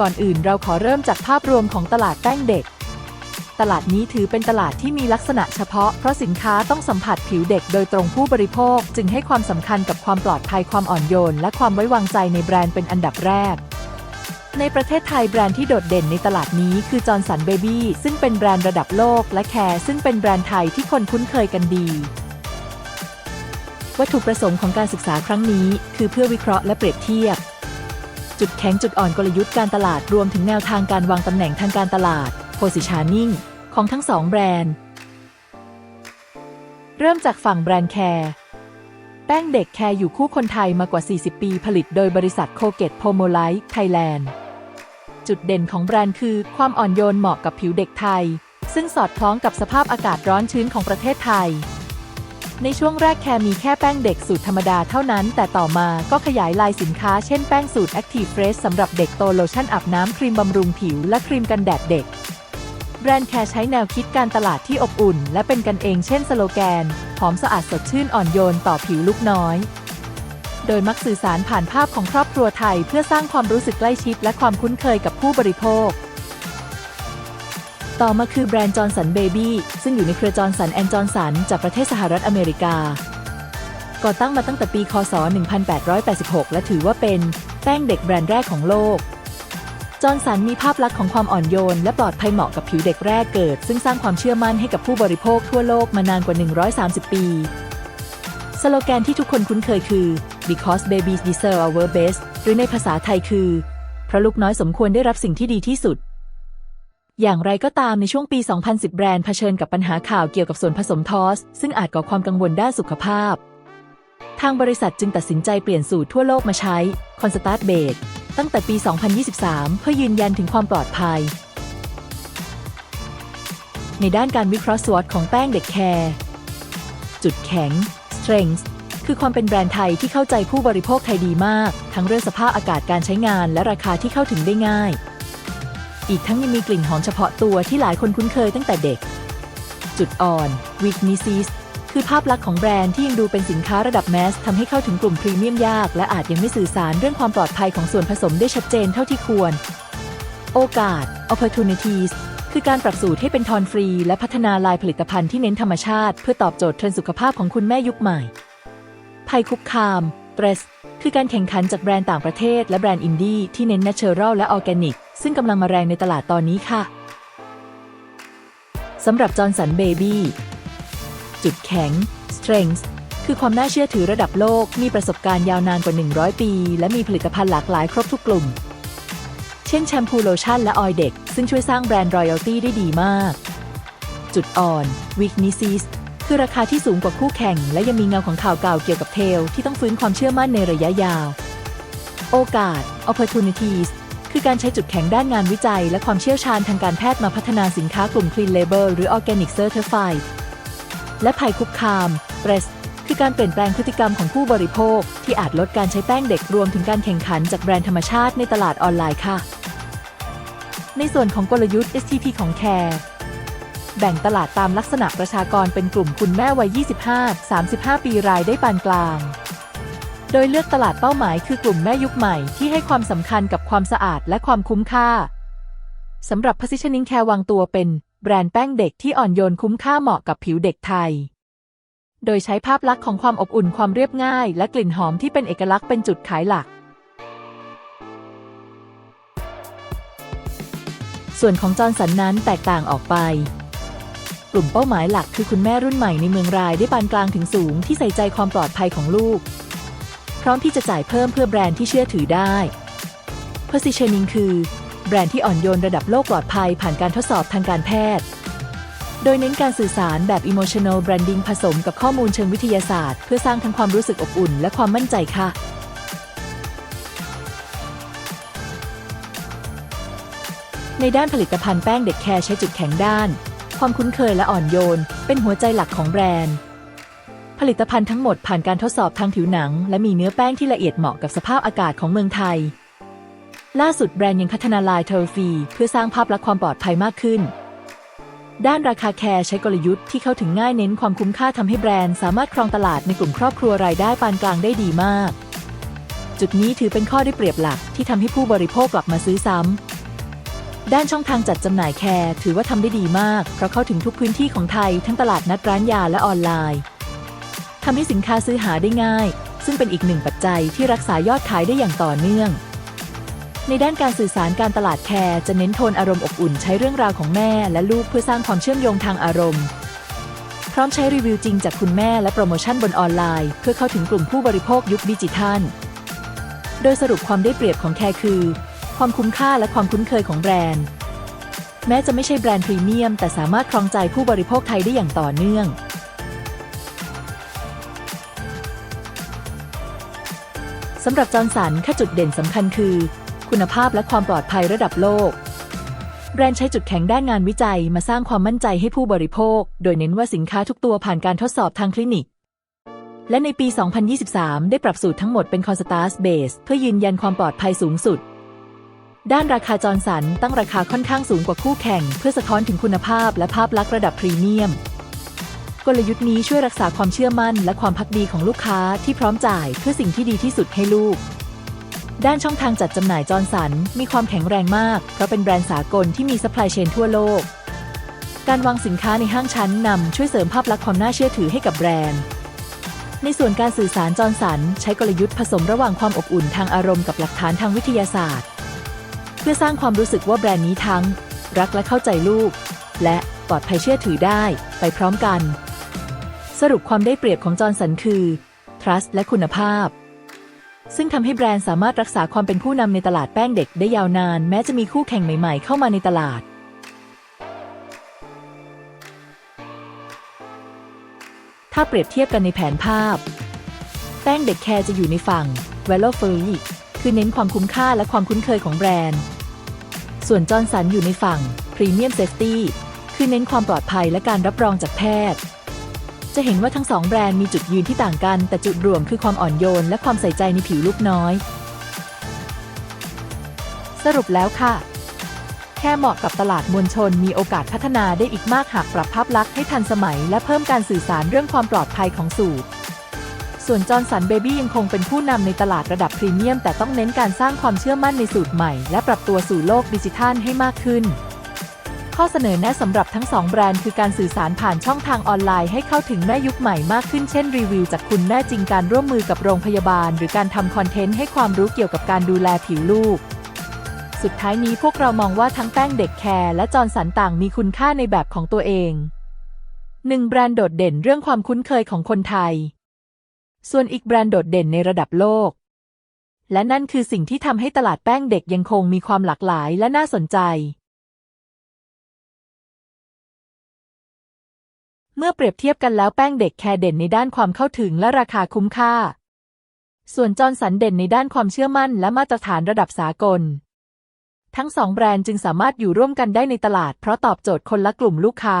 ก่อนอื่นเราขอเริ่มจากภาพรวมของตลาดแป้งเด็ก ตลาดนี้ถือเป็นตลาดที่มีลักษณะเฉพาะ เพราะสินค้าต้องสัมผัสผิวเด็กโดยตรงผู้บริโภค จึงให้ความสำคัญกับความปลอดภัยความอ่อนโยน และความไว้วางใจในแบรนด์เป็นอันดับแรกในประเทศไทยแบรนด์ที่โดดเด่นในตลาดนี้คือจอร์นสันเบบี้ซึ่งเป็นแบรนด์ระดับโลกและแคร์ซึ่งเป็นแบรนด์ไทยที่คนคุ้นเคยกันดี วัตถุประสงค์ของการศึกษาครั้งนี้ คือเพื่อวิเคราะห์และเปรียบเทียบ จุดแข็งจุดอ่อนกลยุทธ์การตลาดรวมถึงแนวทางการวางตำแหน่งทางการตลาด positioning ของทั้งสองแบรนด์ เริ่มจากฝั่งแบรนด์แคร์แป้งเด็กแคร์อยู่คู่คนไทยมากว่า 40 ปีผลิตโดยบริษัทโคเกตโพโมไลท์ไทยแลนด์ จุดเด่นของแบรนด์คือความอ่อนโยนเหมาะกับผิวเด็กไทย ซึ่งสอดคล้องกับสภาพอากาศร้อนชื้นของประเทศไทย ในช่วงแรกแคร์มีแค่แป้งเด็กสูตรธรรมดาเท่านั้น แต่ต่อมาก็ขยายลายสินค้าเช่นแป้งสูตร Active Fresh สำหรับเด็กโตโลชั่นอาบน้ำครีมบำรุงผิวและครีมกันแดดเด็ก แบรนด์แคร์ใช้แนวคิดการตลาดที่อบอุ่น และเป็นกันเองเช่นสโลแกน หอมสะอาดสดชื่นอ่อนโยนต่อผิวลูกน้อย โดยมักสื่อสารผ่านภาพของครอบครัวไทย เพื่อสร้างความรู้สึกใกล้ชิด และความคุ้นเคยกับผู้บริโภค ต่อมาคือแบรนด์จอร์นสันเบบี้ซึ่งอยู่ในเครือจอร์นสันแอนจอร์นสันจากประเทศสหรัฐอเมริกา ก่อตั้งมาตั้งแต่ปี คศ 1886 และถือว่าเป็นแป้งเด็กแบรนด์แรกของโลก จอร์นสันมีภาพลักษณ์ของความอ่อนโยน และปลอดภัยเหมาะกับผิวเด็กแรกเกิด ซึ่งสร้างความเชื่อมั่นให้กับผู้บริโภคทั่วโลกมานานกว่า 130 ปี สโลแกนที่ทุกคนคุ้นเคยคือ because babies deserve our best หรือในภาษาไทยคือเพราะลูกน้อยสมควรได้รับสิ่งที่ดีที่สุด อย่างไรก็ตามในช่วงปี 2010 แบรนด์เผชิญกับปัญหาข่าวเกี่ยวกับส่วนผสมทอส ซึ่งอาจก่อความกังวลด้านสุขภาพ ทางบริษัทจึงตัดสินใจเปลี่ยนสูตรทั่วโลกมาใช้คอนสตาร์ทเบดตั้งแต่ปี 2023 เพื่อยืนยันถึงความปลอดภัย ในด้านการวิเคราะห์สวอตของแป้งเด็กแคร์จุดแข็ง strength คือความเป็นแบรนด์ไทยที่เข้าใจผู้บริโภคไทยดีมาก ทั้งเรื่องสภาพอากาศการใช้งานและราคาที่เข้าถึงได้ง่าย อีกทั้งยังมีกลิ่นหอมเฉพาะตัวที่หลายคนคุ้นเคยตั้งแต่เด็ก จุดอ่อน weaknesses คือภาพลักษณ์ของแบรนด์ที่ยังดูเป็นสินค้าระดับแมสทำให้เข้าถึงกลุ่มพรีเมียมยาก และอาจยังไม่สื่อสารเรื่องความปลอดภัยของส่วนผสมได้ชัดเจนเท่าที่ควร โอกาส opportunities คือการปรับสูตรให้เป็นทอนฟรี และพัฒนาลายผลิตภัณฑ์ที่เน้นธรรมชาติ เพื่อตอบโจทย์เทรนด์สุขภาพของคุณแม่ยุคใหม่ ภัยคุกคาม stress คือการแข่งขันจากแบรนด์ต่างประเทศ และแบรนด์อินดี้ที่เน้น natural และ organic ซึ่งกำลังมาแรงในตลาดตอนนี้ค่ะสำหรับจอร์นสันเบบี้จุดแข็ง strength คือความน่าเชื่อถือระดับโลก มีประสบการณ์ยาวนานกว่า 100 ปี และมีผลิตภัณฑ์หลากหลายครบทุกกลุ่ม เช่นแชมพูโลชั่นและออยเด็ก ซึ่งช่วยสร้างแบรนด์ royalty ได้ดีมาก จุดอ่อน weaknesses คือราคาที่สูงกว่าคู่แข่ง และยังมีเงาของข่าวเก่าเกี่ยวกับเทล ที่ต้องฟื้นความเชื่อมั่นในระยะยาว โอกาส opportunities คือการใช้จุดแข็งด้านงานวิจัย และความเชี่ยวชาญทางการแพทย์มาพัฒนาสินค้ากลุ่ม clean label หรือ organic certified และภัยคุกคาม stress คือการเปลี่ยนแปลงพฤติกรรมของผู้บริโภค ที่อาจลดการใช้แป้งเด็กรวมถึงการแข่งขันจากแบรนด์ธรรมชาติในตลาดออนไลน์ค่ะ ในส่วนของกลยุทธ์ STP ของ Care แบ่งตลาดตามลักษณะประชากรเป็นกลุ่มคุณแม่วัย 25-35 ปีรายได้ปานกลาง โดยเลือกตลาดเป้าหมายคือกลุ่มแม่ยุคใหม่ที่ให้ความสำคัญกับความสะอาดและความคุ้มค่าสำหรับ Positioning Care วางตัวเป็นแบรนด์แป้งเด็กที่อ่อนโยนคุ้มค่าเหมาะกับผิวเด็กไทย โดยใช้ภาพลักษณ์ของความอบอุ่นความเรียบง่าย และกลิ่นหอมที่เป็นเอกลักษณ์เป็นจุดขายหลัก ส่วนของจอร์นสันนั้นแตกต่างออกไป กลุ่มเป้าหมายหลักคือคุณแม่รุ่นใหม่ในเมืองรายได้ปานกลางถึงสูงที่ใส่ใจความปลอดภัยของลูก พร้อมที่จะจ่ายเพิ่มเพื่อแบรนด์ที่เชื่อถือได้ Positioning คือแบรนด์ที่อ่อนโยนระดับโลกปลอดภัยผ่านการทดสอบทางการแพทย์ โดยเน้นการสื่อสารแบบ emotional branding ผสมกับข้อมูลเชิงวิทยาศาสตร์ เพื่อสร้างทั้งความรู้สึกอบอุ่นและความมั่นใจค่ะ ในด้านผลิตภัณฑ์แป้งเด็กแคร์ใช้จุดแข็งด้าน ความคุ้นเคยและอ่อนโยน เป็นหัวใจหลักของแบรนด์ ผลิตภัณฑ์ทั้งหมดผ่านการทดสอบทางผิวหนัง และมีเนื้อแป้งที่ละเอียดเหมาะกับสภาพอากาศของเมืองไทย ล่าสุดแบรนด์ยังพัฒนาลายเทอร์ฟี เพื่อสร้างภาพลักษณ์ความปลอดภัยมากขึ้น ด้านราคาแคร์ใช้กลยุทธ์ที่เข้าถึงง่ายเน้นความคุ้มค่าทำให้แบรนด์สามารถครองตลาดในกลุ่มครอบครัวรายได้ปานกลางได้ดีมาก จุดนี้ถือเป็นข้อได้เปรียบหลักที่ทำให้ผู้บริโภคกลับมาซื้อซ้ำด้านช่องทางจัดจำหน่ายแคร์ถือว่าทำได้ดีมาก เพราะเข้าถึงทุกพื้นที่ของไทยทั้งตลาดนัดร้านยาและออนไลน์ ทำให้สินค้าซื้อหาได้ง่าย ซึ่งเป็นอีกหนึ่งปัจจัยที่รักษายอดขายได้อย่างต่อเนื่อง ในด้านการสื่อสารการตลาดแคร์จะเน้นโทนอารมณ์อบอุ่นใช้เรื่องราวของแม่และลูกเพื่อสร้างความเชื่อมโยงทางอารมณ์ พร้อมใช้รีวิวจริงจากคุณแม่และโปรโมชั่นบนออนไลน์ เพื่อเข้าถึงกลุ่มผู้บริโภคยุคดิจิทัล โดยสรุปความได้เปรียบของแคร์คือ ความคุ้มค่าและความคุ้นเคยของแบรนด์ แม้จะไม่ใช่แบรนด์พรีเมียม แต่สามารถครองใจผู้บริโภคไทยได้อย่างต่อเนื่อง สำหรับจอร์นสันค่าจุดเด่นสำคัญคือ คุณภาพและความปลอดภัยระดับโลก แบรนด์ใช้จุดแข็งด้านงานวิจัยมาสร้างความมั่นใจให้ผู้บริโภค โดยเน้นว่าสินค้าทุกตัวผ่านการทดสอบทางคลินิก และในปี 2023 ได้ปรับสูตรทั้งหมดเป็นคอนสตาร์สเบสเพื่อยืนยันความปลอดภัยสูงสุด ด้านราคาจอร์นสันตั้งราคาค่อนข้างสูงกว่าคู่แข่ง เพื่อสะท้อนถึงคุณภาพและภาพลักษณ์ระดับพรีเมียม กลยุทธ์นี้ช่วยรักษาความเชื่อมั่น และความพักดีของลูกค้าที่พร้อมจ่ายเพื่อสิ่งที่ดีที่สุดให้ลูก ด้านช่องทางจัดจำหน่ายจอร์นสันมีความแข็งแรงมาก เพราะเป็นแบรนด์สากลที่มีซัพพลายเชนทั่วโลก การวางสินค้าในห้างชั้นนำช่วยเสริมภาพลักษณ์ความน่าเชื่อถือให้กับแบรนด์ ในส่วนการสื่อสารจอร์นสันใช้กลยุทธ์ผสมระหว่างความอบอุ่นทางอารมณ์กับหลักฐานทางวิทยาศาสตร์ เพื่อสร้างความรู้สึกว่าแบรนด์นี้ทั้ง รักและเข้าใจลูก และปลอดภัยเชื่อถือได้ ไปพร้อมกัน สรุปความได้เปรียบของจอร์นสันคือ trust และคุณภาพ ซึ่งทำให้แบรนด์สามารถรักษาความเป็นผู้นำในตลาดแป้งเด็กได้ยาวนาน แม้จะมีคู่แข่งใหม่ๆ เข้ามาในตลาด ถ้าเปรียบเทียบกันในแผนภาพ แป้งเด็กแคร์จะอยู่ในฝั่ง v a l o f u r y คือเน้นความคุ้มค่าและความคุ้นเคยของแบรนด์ ส่วนจอร์นสันอยู่ในฝั่ง Premium Safety คือเน้นความปลอดภัยและการรับรองจากแพทย์ จะเห็นว่าทั้งสองแบรนด์มีจุดยืนที่ต่างกัน แต่จุดรวมคือความอ่อนโยน และความใส่ใจในผิวลูกน้อย สรุปแล้วค่ะ แค่เหมาะกับตลาดมวลชนมีโอกาสพัฒนาได้อีกมากหากปรับภาพลักษณ์ให้ทันสมัย และเพิ่มการสื่อสารเรื่องความปลอดภัยของสูตรส่วนจอร์นสันเบบี้ยังคงเป็นผู้นำในตลาดระดับพรีเมียม แต่ต้องเน้นการสร้างความเชื่อมั่นในสูตรใหม่ และปรับตัวสู่โลกดิจิทัลให้มากขึ้น ข้อเสนอแนะสำหรับทั้งสองแบรนด์คือการสื่อสารผ่านช่องทางออนไลน์ให้เข้าถึงแม่ยุคใหม่มากขึ้นเช่นรีวิวจากคุณแม่จริงการร่วมมือกับโรงพยาบาล หรือการทำคอนเทนต์ให้ความรู้เกี่ยวกับการดูแลผิวลูก สุดท้ายนี้พวกเรามองว่าทั้งแป้งเด็กแคร์และจอร์นสันต่างมีคุณค่าในแบบของตัวเองหนึ่งแบรนด์โดดเด่นเรื่องความคุ้นเคยของคนไทย ส่วนอีกแบรนด์โดดเด่นในระดับโลก และนั่นคือสิ่งที่ทำให้ตลาดแป้งเด็กยังคงมีความหลากหลายและน่าสนใจ เมื่อเปรียบเทียบกันแล้วแป้งเด็กแคร์เด่นในด้านความเข้าถึงและราคาคุ้มค่า ส่วนจอร์นสันเด่นในด้านความเชื่อมั่นและมาตรฐานระดับสากล ทั้งสองแบรนด์จึงสามารถอยู่ร่วมกันได้ในตลาดเพราะตอบโจทย์คนละกลุ่มลูกค้า